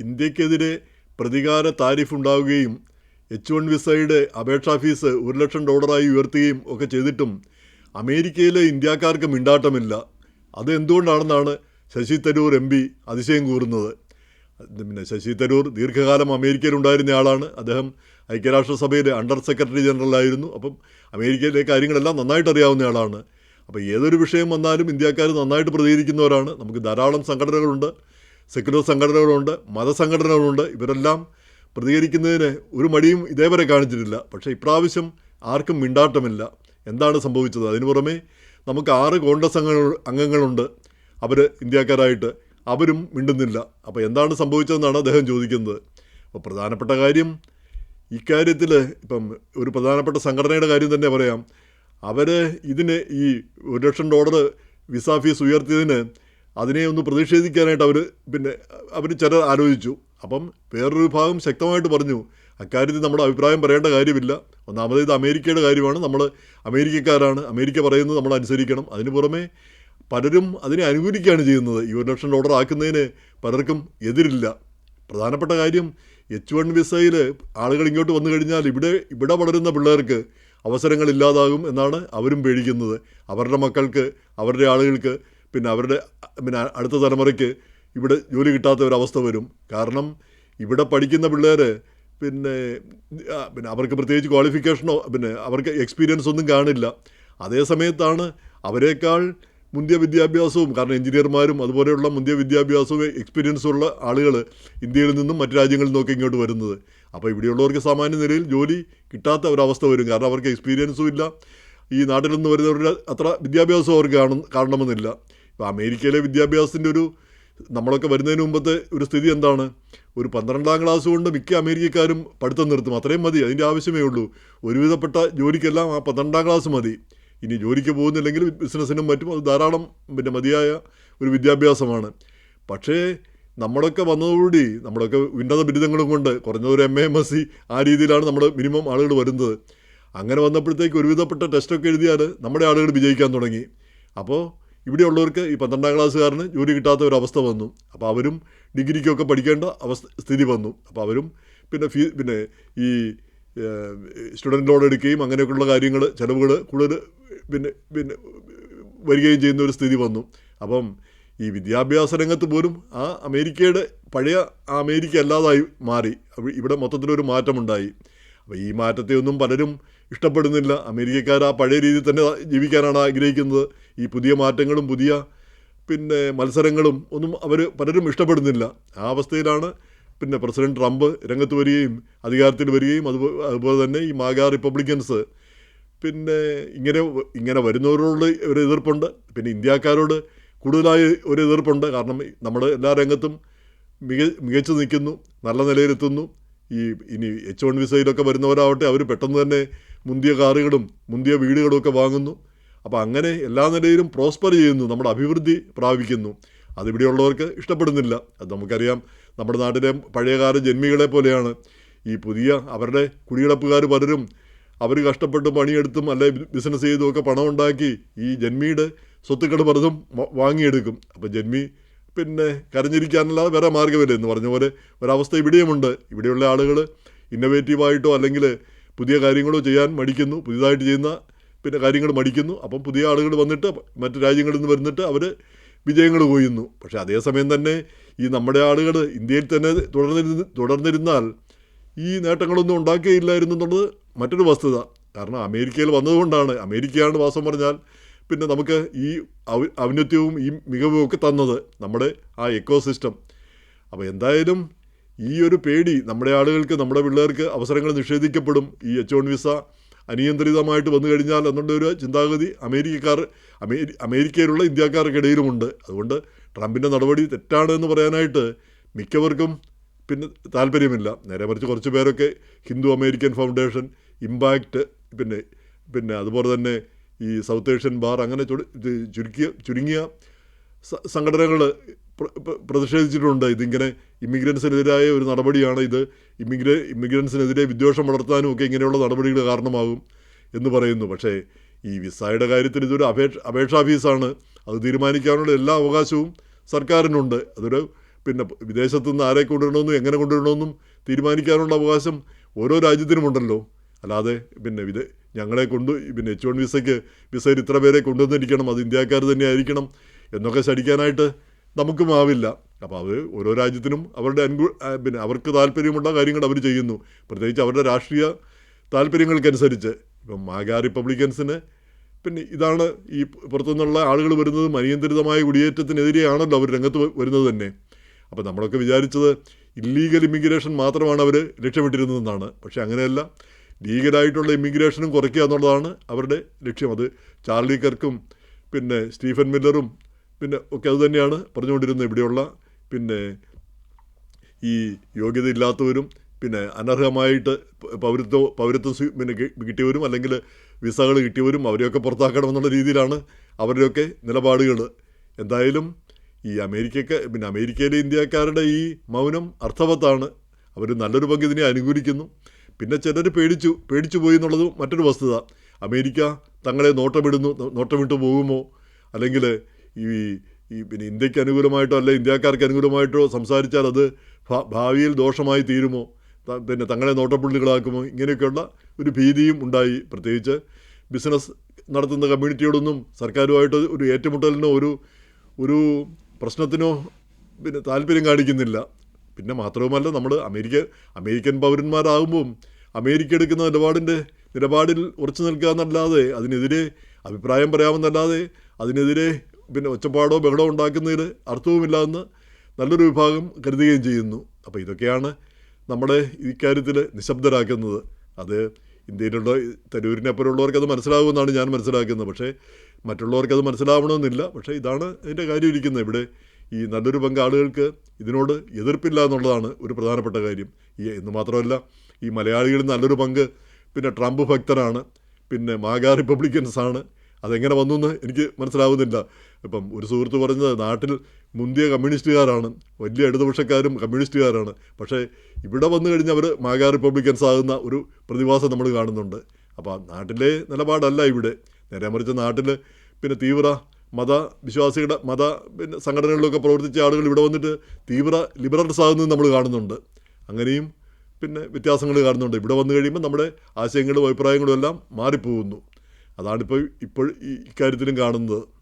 ഇന്ത്യക്കെതിരെ പ്രതികാര താരിഫ് ഉണ്ടാവുകയും എച്ച് വൺ വിസയുടെ അപേക്ഷാ ഫീസ് ഒരു ലക്ഷം ഡോളറായി ഉയർത്തുകയും ഒക്കെ ചെയ്തിട്ടും അമേരിക്കയിലെ ഇന്ത്യക്കാർക്ക് മിണ്ടാട്ടമില്ല. അത് എന്തുകൊണ്ടാണെന്നാണ് ശശി തരൂർ എം പി അതിശയം കൂറുന്നത്. പിന്നെ ശശി തരൂർ ദീർഘകാലം അമേരിക്കയിൽ ഉണ്ടായിരുന്ന ആളാണ്. അദ്ദേഹം ഐക്യരാഷ്ട്രസഭയിലെ അണ്ടർ സെക്രട്ടറി ജനറൽ ആയിരുന്നു. അപ്പം അമേരിക്കയിലെ കാര്യങ്ങളെല്ലാം നന്നായിട്ട് അറിയാവുന്ന ആളാണ്. അപ്പോൾ ഏതൊരു വിഷയം വന്നാലും ഇന്ത്യക്കാർ നന്നായിട്ട് പ്രതികരിക്കുന്നവരാണ്. നമുക്ക് ധാരാളം സംഘടനകളുണ്ട്. സെക്യുലർ സംഘടനകളുണ്ട് മതസംഘടനകളുണ്ട്. ഇവരെല്ലാം പ്രതികരിക്കുന്നതിന് ഒരു മടിയും ഇതേവരെ കാണിച്ചിട്ടില്ല. പക്ഷേ ഇപ്രാവശ്യം ആർക്കും മിണ്ടാട്ടമില്ല. എന്താണ് സംഭവിച്ചത്? അതിനു പുറമെ നമുക്ക് ആറ് കോൺഗ്രസ് അംഗങ്ങൾ അംഗങ്ങളുണ്ട്. അവർ ഇന്ത്യക്കാരായിട്ട്. അവരും മിണ്ടുന്നില്ല. അപ്പോൾ എന്താണ് സംഭവിച്ചതെന്നാണ് അദ്ദേഹം ചോദിക്കുന്നത്. അപ്പോൾ പ്രധാനപ്പെട്ട കാര്യം ഇക്കാര്യത്തിൽ ഇപ്പം ഒരു പ്രധാനപ്പെട്ട സംഘടനയുടെ കാര്യം തന്നെ പറയാം. അവർ ഇതിന് ഈ ഒരു ലക്ഷം ഡോളർ വിസ ഫീസ് ഉയർത്തിയതിന് അതിനെ ഒന്ന് പ്രതിഷേധിക്കാനായിട്ട് അവർ പിന്നെ അവർ ചിലർ ആലോചിച്ചു. അപ്പം വേറൊരു വിഭാഗം ശക്തമായിട്ട് പറഞ്ഞു അക്കാര്യത്തിൽ നമ്മുടെ അഭിപ്രായം പറയേണ്ട കാര്യമില്ല. ഒന്നാമത് ഇത് അമേരിക്കയുടെ കാര്യമാണ്. നമ്മൾ അമേരിക്കക്കാരാണ്. അമേരിക്ക പറയുന്നത് നമ്മൾ അനുസരിക്കണം. അതിന് പുറമെ പലരും അതിനെ അനുകൂലിക്കുകയാണ് ചെയ്യുന്നത്. ഈ ഒരു ലക്ഷം ഡോളർ ആക്കുന്നതിന് പലർക്കും എതിരില്ല. പ്രധാനപ്പെട്ട കാര്യം എച്ച് വൺ വിസയിൽ ആളുകൾ ഇങ്ങോട്ട് വന്നു കഴിഞ്ഞാൽ ഇവിടെ ഇവിടെ വളരുന്ന പിള്ളേർക്ക് അവസരങ്ങൾ ഇല്ലാതാകും എന്നാണ് അവരും പേടിക്കുന്നത്. അവരുടെ മക്കൾക്ക് അവരുടെ ആളുകൾക്ക് പിന്നെ അവരുടെ പിന്നെ അടുത്ത തലമുറയ്ക്ക് ഇവിടെ ജോലി കിട്ടാത്ത ഒരവസ്ഥ വരും. കാരണം ഇവിടെ പഠിക്കുന്ന പിള്ളേർ പിന്നെ പിന്നെ അവർക്ക് പ്രത്യേകിച്ച് ക്വാളിഫിക്കേഷനോ പിന്നെ അവർക്ക് എക്സ്പീരിയൻസ് ഒന്നും കാണില്ല. അതേ സമയത്താണ് അവരെക്കാൾ മുന്തിയ വിദ്യാഭ്യാസവും കാരണം എഞ്ചിനീയർമാരും അതുപോലെയുള്ള മുന്തിയ വിദ്യാഭ്യാസവും എക്സ്പീരിയൻസും ഉള്ള ആളുകൾ ഇന്ത്യയിൽ നിന്നും മറ്റു രാജ്യങ്ങളിൽ നിന്നൊക്കെ ഇങ്ങോട്ട് വരുന്നത്. അപ്പോൾ ഇവിടെയുള്ളവർക്ക് സാമാന്യ നിലയിൽ ജോലി കിട്ടാത്ത ഒരവസ്ഥ വരും. കാരണം അവർക്ക് എക്സ്പീരിയൻസും ഇല്ല. ഈ നാട്ടിൽ നിന്ന് വരുന്നവരുടെ അത്ര വിദ്യാഭ്യാസം അവർക്ക് കാണും കാണണമെന്നില്ല. അമേരിക്കയിലെ വിദ്യാഭ്യാസത്തിന്റെ ഒരു നമ്മളൊക്കെ വരുന്നതിന് മുമ്പത്തെ ഒരു സ്ഥിതി എന്താണ്? ഒരു പന്ത്രണ്ടാം ക്ലാസ് കൊണ്ട് മിക്ക അമേരിക്കക്കാരും പഠിത്തം നിർത്തും. അത്രയും മതി അതിന്റെ ആവശ്യമേ ഉള്ളൂ. ഒരുവിധപ്പെട്ട ജോലിക്കെല്ലാം ആ പന്ത്രണ്ടാം ക്ലാസ് മതി. ഇനി ജോലിക്ക് പോകുന്നില്ലെങ്കിൽ ബിസിനസ്സിനും മറ്റും അത് ധാരാളം പിന്നെ മതിയായ ഒരു വിദ്യാഭ്യാസമാണ്. പക്ഷേ നമ്മളൊക്കെ വന്നതോടുകൂടി നമ്മളൊക്കെ ഉന്നത ബിരുദങ്ങളും കൊണ്ട് കുറഞ്ഞതൊരു M A M S C ആ രീതിയിലാണ് നമ്മൾ മിനിമം ആളുകൾ വരുന്നത്. അങ്ങനെ വന്നപ്പോഴത്തേക്ക് ഒരുവിധപ്പെട്ട ടെസ്റ്റൊക്കെ എഴുതിയാൽ നമ്മുടെ ആളുകൾ വിജയിക്കാൻ തുടങ്ങി. അപ്പോൾ ഇവിടെയുള്ളവർക്ക് ഈ പന്ത്രണ്ടാം ക്ലാസ്സുകാരന് ജോലി കിട്ടാത്ത ഒരു അവസ്ഥ വന്നു. അപ്പോൾ അവരും ഡിഗ്രിക്കൊക്കെ പഠിക്കേണ്ട അവസ്ഥ സ്ഥിതി വന്നു. അപ്പോൾ അവരും പിന്നെ ഫീ പിന്നെ ഈ സ്റ്റുഡന്റ് ലോൺ എടുക്കുകയും അങ്ങനെയൊക്കെയുള്ള കാര്യങ്ങൾ ചിലവുകൾ കൂടുതൽ പിന്നെ പിന്നെ വരികയും ചെയ്യുന്ന ഒരു സ്ഥിതി വന്നു. അപ്പം ഈ വിദ്യാഭ്യാസ രംഗത്ത് പോലും ആ അമേരിക്കയുടെ പഴയ ആ അമേരിക്ക അല്ലാതായി മാറി. ഇവിടെ മൊത്തത്തിലൊരു മാറ്റമുണ്ടായി. അപ്പോൾ ഈ മാറ്റത്തെ ഒന്നും പലരും ഇഷ്ടപ്പെടുന്നില്ല. അമേരിക്കക്കാർ ആ പഴയ രീതിയിൽ തന്നെ ജീവിക്കാനാണ് ആഗ്രഹിക്കുന്നത്. ഈ പുതിയ മാറ്റങ്ങളും പുതിയ പിന്നെ മത്സരങ്ങളും ഒന്നും അവർ പലരും ഇഷ്ടപ്പെടുന്നില്ല. ആ അവസ്ഥയിലാണ് പിന്നെ പ്രസിഡന്റ് ട്രംപ് രംഗത്ത് വരികയും അധികാരത്തിൽ വരികയും അതുപോലെ അതുപോലെ തന്നെ ഈ മാഗാ റിപ്പബ്ലിക്കൻസ്. പിന്നെ ഇങ്ങനെ ഇങ്ങനെ വരുന്നവരോട് ഒരു എതിർപ്പുണ്ട്. പിന്നെ ഇന്ത്യക്കാരോട് കൂടുതലായി ഒരു എതിർപ്പുണ്ട്. കാരണം നമ്മൾ എല്ലാ രംഗത്തും മിക മികച്ചു നിൽക്കുന്നു നല്ല നിലയിലെത്തുന്നു. ഈ ഇനി എച്ച് വൺ വിസയിലൊക്കെ വരുന്നവരാവട്ടെ അവർ പെട്ടെന്ന് തന്നെ മുന്തിയ കാറുകളും മുന്തിയ വീടുകളും ഒക്കെ വാങ്ങുന്നു. അപ്പോൾ അങ്ങനെ എല്ലാ നിലയിലും പ്രോസ്പർ ചെയ്യുന്നു നമ്മുടെ അഭിവൃദ്ധി പ്രാപിക്കുന്നു. അതിവിടെയുള്ളവർക്ക് ഇഷ്ടപ്പെടുന്നില്ല. അത് നമുക്കറിയാം നമ്മുടെ നാട്ടിലെ പഴയകാല ജന്മികളെ പോലെയാണ്. ഈ പുതിയ അവരുടെ കുടികിടപ്പുകാർ പലരും അവർ കഷ്ടപ്പെട്ട് പണിയെടുത്തും അല്ലെ ബിസിനസ് ചെയ്തും ഒക്കെ പണം ഉണ്ടാക്കി ഈ ജന്മിയുടെ സ്വത്തുക്കൾ പലതും വാങ്ങിയെടുക്കും. അപ്പോൾ ജന്മി പിന്നെ കരഞ്ഞിരിക്കാനല്ലാതെ വേറെ മാർഗമില്ല എന്ന് പറഞ്ഞ പോലെ ഒരവസ്ഥ ഇവിടെയുമുണ്ട്. ഇവിടെയുള്ള ആളുകൾ ഇന്നവേറ്റീവായിട്ടോ അല്ലെങ്കിൽ പുതിയ കാര്യങ്ങളോ ചെയ്യാൻ മടിക്കുന്നു. പുതിയതായിട്ട് ചെയ്യുന്ന പിന്നെ കാര്യങ്ങൾ മടിക്കുന്നു. അപ്പം പുതിയ ആളുകൾ വന്നിട്ട് മറ്റു രാജ്യങ്ങളിൽ നിന്ന് വരുന്നിട്ട് അവർ വിജയങ്ങൾ കൊയ്യുന്നു. പക്ഷേ അതേസമയം തന്നെ ഈ നമ്മുടെ ആളുകൾ ഇന്ത്യയിൽ തന്നെ തുടർന്നിരുന്ന് തുടർന്നിരുന്നാൽ ഈ നേട്ടങ്ങളൊന്നും ഉണ്ടാക്കിയില്ലായിരുന്നു എന്നുള്ളത് മറ്റൊരു വസ്തുത. കാരണം അമേരിക്കയിൽ വന്നതുകൊണ്ടാണ്. അമേരിക്കയാണ് വാസം പറഞ്ഞാൽ പിന്നെ നമുക്ക് ഈ ഔന്നത്യവും ഈ മികവും ഒക്കെ തന്നത് നമ്മുടെ ആ എക്കോ സിസ്റ്റം അപ്പോൾ എന്തായാലും ഈ ഒരു പേടി നമ്മുടെ ആളുകൾക്ക് നമ്മുടെ പിള്ളേർക്ക് അവസരങ്ങൾ നിഷേധിക്കപ്പെടും. ഈ എച്ച് വൺ വിസ അനിയന്ത്രിതമായിട്ട് വന്നു കഴിഞ്ഞാൽ എന്നുള്ള ഒരു ചിന്താഗതി അമേരിക്കക്കാർ അമേരി അമേരിക്കയിലുള്ള ഇന്ത്യക്കാർക്കിടയിലുമുണ്ട് അതുകൊണ്ട് ട്രംപിന്റെ നടപടി തെറ്റാണ് എന്ന് പറയാനായിട്ട് മിക്കവർക്കും പിന്നെ താല്പര്യമില്ല. നേരെ മറിച്ച് കുറച്ച് പേരൊക്കെ ഹിന്ദു അമേരിക്കൻ ഫൗണ്ടേഷൻ ഇമ്പാക്റ്റ് പിന്നെ പിന്നെ അതുപോലെ തന്നെ ഈ സൗത്ത് ഏഷ്യൻ ബാർ അങ്ങനെ ചുരു- ചുരുക്കിയ ചുരുങ്ങിയ സംഘടനകൾ പ്രതിഷേധിച്ചിട്ടുണ്ട്. ഇതിങ്ങനെ ഇമിഗ്രൻസിനെതിരായ ഒരു നടപടിയാണ് ഇത്. ഇമിഗ്ര ഇമിഗ്രൻസിനെതിരെ വിദ്വേഷം വളർത്താനും ഒക്കെ ഇങ്ങനെയുള്ള നടപടികൾ കാരണമാകും എന്ന് പറയുന്നു. പക്ഷേ ഈ വിസയുടെ കാര്യത്തിൽ ഇതൊരു അപേക്ഷ അപേക്ഷാ ഫീസാണ്. അത് തീരുമാനിക്കാനുള്ള എല്ലാ അവകാശവും സർക്കാരിനുണ്ട്. അതൊരു പിന്നെ വിദേശത്തു നിന്ന് ആരെ കൊണ്ടുവരണമെന്നും എങ്ങനെ കൊണ്ടുവരണമെന്നും തീരുമാനിക്കാനുള്ള അവകാശം ഓരോ രാജ്യത്തിനുമുണ്ടല്ലോ. അല്ലാതെ പിന്നെ വിദേ ഞങ്ങളെ കൊണ്ട് പിന്നെ എച്ച് വൺ വിസയ്ക്ക് വിസയിൽ ഇത്ര പേരെ കൊണ്ടുവന്നിരിക്കണം അത് ഇന്ത്യക്കാർ തന്നെ ആയിരിക്കണം എന്നൊക്കെ ശടിക്കാനായിട്ട് നമുക്കും ആവില്ല അപ്പോൾ അത് ഓരോ രാജ്യത്തിനും അവരുടെ അനുകൂ പിന്നെ അവർക്ക് താല്പര്യമുള്ള കാര്യങ്ങൾ അവർ ചെയ്യുന്നു. പ്രത്യേകിച്ച് അവരുടെ രാഷ്ട്രീയ താല്പര്യങ്ങൾക്കനുസരിച്ച്. ഇപ്പം മാഗാ റിപ്പബ്ലിക്കൻസിന് പിന്നെ ഇതാണ് ഈ പുറത്തുനിന്നുള്ള ആളുകൾ വരുന്നത് അനിയന്ത്രിതമായ കുടിയേറ്റത്തിനെതിരെയാണല്ലോ അവർ രംഗത്ത് വരുന്നത് തന്നെ. അപ്പോൾ നമ്മളൊക്കെ വിചാരിച്ചത് ഇല്ലീഗൽ ഇമിഗ്രേഷൻ മാത്രമാണ് അവർ ലക്ഷ്യമിട്ടിരുന്നതെന്നാണ്. പക്ഷേ അങ്ങനെയല്ല. ലീഗലായിട്ടുള്ള ഇമിഗ്രേഷനും കുറയ്ക്കുക എന്നുള്ളതാണ് അവരുടെ ലക്ഷ്യം. അത് ചാർലി കർക്കും പിന്നെ സ്റ്റീഫൻ മില്ലറും പിന്നെ ഒക്കെ അതുതന്നെയാണ് പറഞ്ഞുകൊണ്ടിരുന്നത് ഇവിടെയുള്ള പിന്നെ ഈ യോഗ്യത ഇല്ലാത്തവരും പിന്നെ അനർഹമായിട്ട് പൗരത്വ പൗരത്വം പിന്നെ കിട്ടിയവരും അല്ലെങ്കിൽ വിസകൾ കിട്ടിയവരും അവരെയൊക്കെ പുറത്താക്കണമെന്നുള്ള രീതിയിലാണ് അവരുടെയൊക്കെ നിലപാടുകൾ എന്തായാലും ഈ അമേരിക്കക്ക് പിന്നെ അമേരിക്കയിലെ ഇന്ത്യക്കാരുടെ ഈ മൗനം അർത്ഥവത്താണ്. അവർ നല്ലൊരു പങ്ക് ഇതിനെ അനുകൂലിക്കുന്നു. പിന്നെ ചിലർ പേടിച്ചു പേടിച്ചു പോയി എന്നുള്ളത് മറ്റൊരു വസ്തുത. അമേരിക്ക തങ്ങളെ നോട്ടമിടുന്നു നോട്ടമിട്ട് പോകുമോ? അല്ലെങ്കിൽ ഈ ഈ പിന്നെ ഇന്ത്യയ്ക്ക് അനുകൂലമായിട്ടോ അല്ലെ ഇന്ത്യക്കാർക്ക് അനുകൂലമായിട്ടോ സംസാരിച്ചാൽ അത് ഭാവിയിൽ ദോഷമായി തീരുമോ? പിന്നെ തങ്ങളെ നോട്ടപ്പുള്ളികളാക്കുമോ? ഇങ്ങനെയൊക്കെയുള്ള ഒരു ഭീതിയും ഉണ്ടായി. പ്രത്യേകിച്ച് ബിസിനസ് നടത്തുന്ന കമ്മ്യൂണിറ്റിയോടൊന്നും സർക്കാരുമായിട്ട് ഒരു ഏറ്റുമുട്ടലിനോ ഒരു ഒരു പ്രശ്നത്തിനോ പിന്നെ താല്പര്യം കാണിക്കുന്നില്ല. പിന്നെ മാത്രവുമല്ല നമ്മൾ അമേരിക്ക അമേരിക്കൻ പൗരന്മാരാകുമ്പം അമേരിക്ക എടുക്കുന്ന നിലപാടിന്റെ നിലപാടിൽ ഉറച്ചു നിൽക്കുക എന്നല്ലാതെ അതിനെതിരെ അഭിപ്രായം പറയാമെന്നല്ലാതെ അതിനെതിരെ പിന്നെ ഒച്ചപ്പാടോ ബഹളോ ഉണ്ടാക്കുന്നതിൽ അർത്ഥവുമില്ലാന്ന് നല്ലൊരു വിഭാഗം കരുതുകയും ചെയ്യുന്നു. അപ്പോൾ ഇതൊക്കെയാണ് നമ്മുടെ ഇക്കാര്യത്തിൽ നിശബ്ദരാക്കുന്നത്. അത് ഇന്ത്യയിലുള്ള തരൂരിനെ പോലുള്ളവർക്ക് അത് മനസ്സിലാകുമെന്നാണ് ഞാൻ മനസ്സിലാക്കുന്നത്. പക്ഷേ മറ്റുള്ളവർക്ക് അത് മനസ്സിലാവണമെന്നില്ല. പക്ഷേ ഇതാണ് അതിന്റെ കാര്യം ഇരിക്കുന്നത്. ഇവിടെ ഈ നല്ലൊരു പങ്ക് ആളുകൾക്ക് ഇതിനോട് എതിർപ്പില്ല എന്നുള്ളതാണ് ഒരു പ്രധാനപ്പെട്ട കാര്യം. ഈ എന്ന് മാത്രമല്ല ഈ മലയാളികളിൽ നല്ലൊരു പങ്ക് പിന്നെ ട്രംപ് ഭക്തരാണ് പിന്നെ മാഗാ റിപ്പബ്ലിക്കൻസാണ്. അതെങ്ങനെ വന്നു എന്ന് എനിക്ക് മനസ്സിലാവുന്നില്ല. ഇപ്പം ഒരു സുഹൃത്ത് പറഞ്ഞത് നാട്ടിൽ മുന്തിയ കമ്മ്യൂണിസ്റ്റുകാരാണ്. വലിയ ഇടതുപക്ഷക്കാരും കമ്മ്യൂണിസ്റ്റുകാരാണ്. പക്ഷേ ഇവിടെ വന്നു കഴിഞ്ഞാൽ അവർ മാഗാ റിപ്പബ്ലിക്കൻസ് ആകുന്ന ഒരു പ്രതിഭാസം നമ്മൾ കാണുന്നുണ്ട്. അപ്പോൾ നാട്ടിലെ നിലപാടല്ല ഇവിടെ. നേരെ മറിച്ച് നാട്ടിൽ പിന്നെ തീവ്ര മത വിശ്വാസികളുടെ മത പിന്നെ സംഘടനകളിലൊക്കെ പ്രവർത്തിച്ച ആളുകൾ ഇവിടെ വന്നിട്ട് തീവ്ര ലിബറൽസ് ആകുന്നത് നമ്മൾ കാണുന്നുണ്ട്. അങ്ങനെയും പിന്നെ വ്യത്യാസങ്ങൾ കാണുന്നുണ്ട്. ഇവിടെ വന്നു കഴിയുമ്പോൾ നമ്മുടെ ആശയങ്ങളും അഭിപ്രായങ്ങളും എല്ലാം മാറിപ്പോകുന്നു. അതാണിപ്പോൾ ഇപ്പോൾ ഈ ഇക്കാര്യത്തിലും കാണുന്നത്.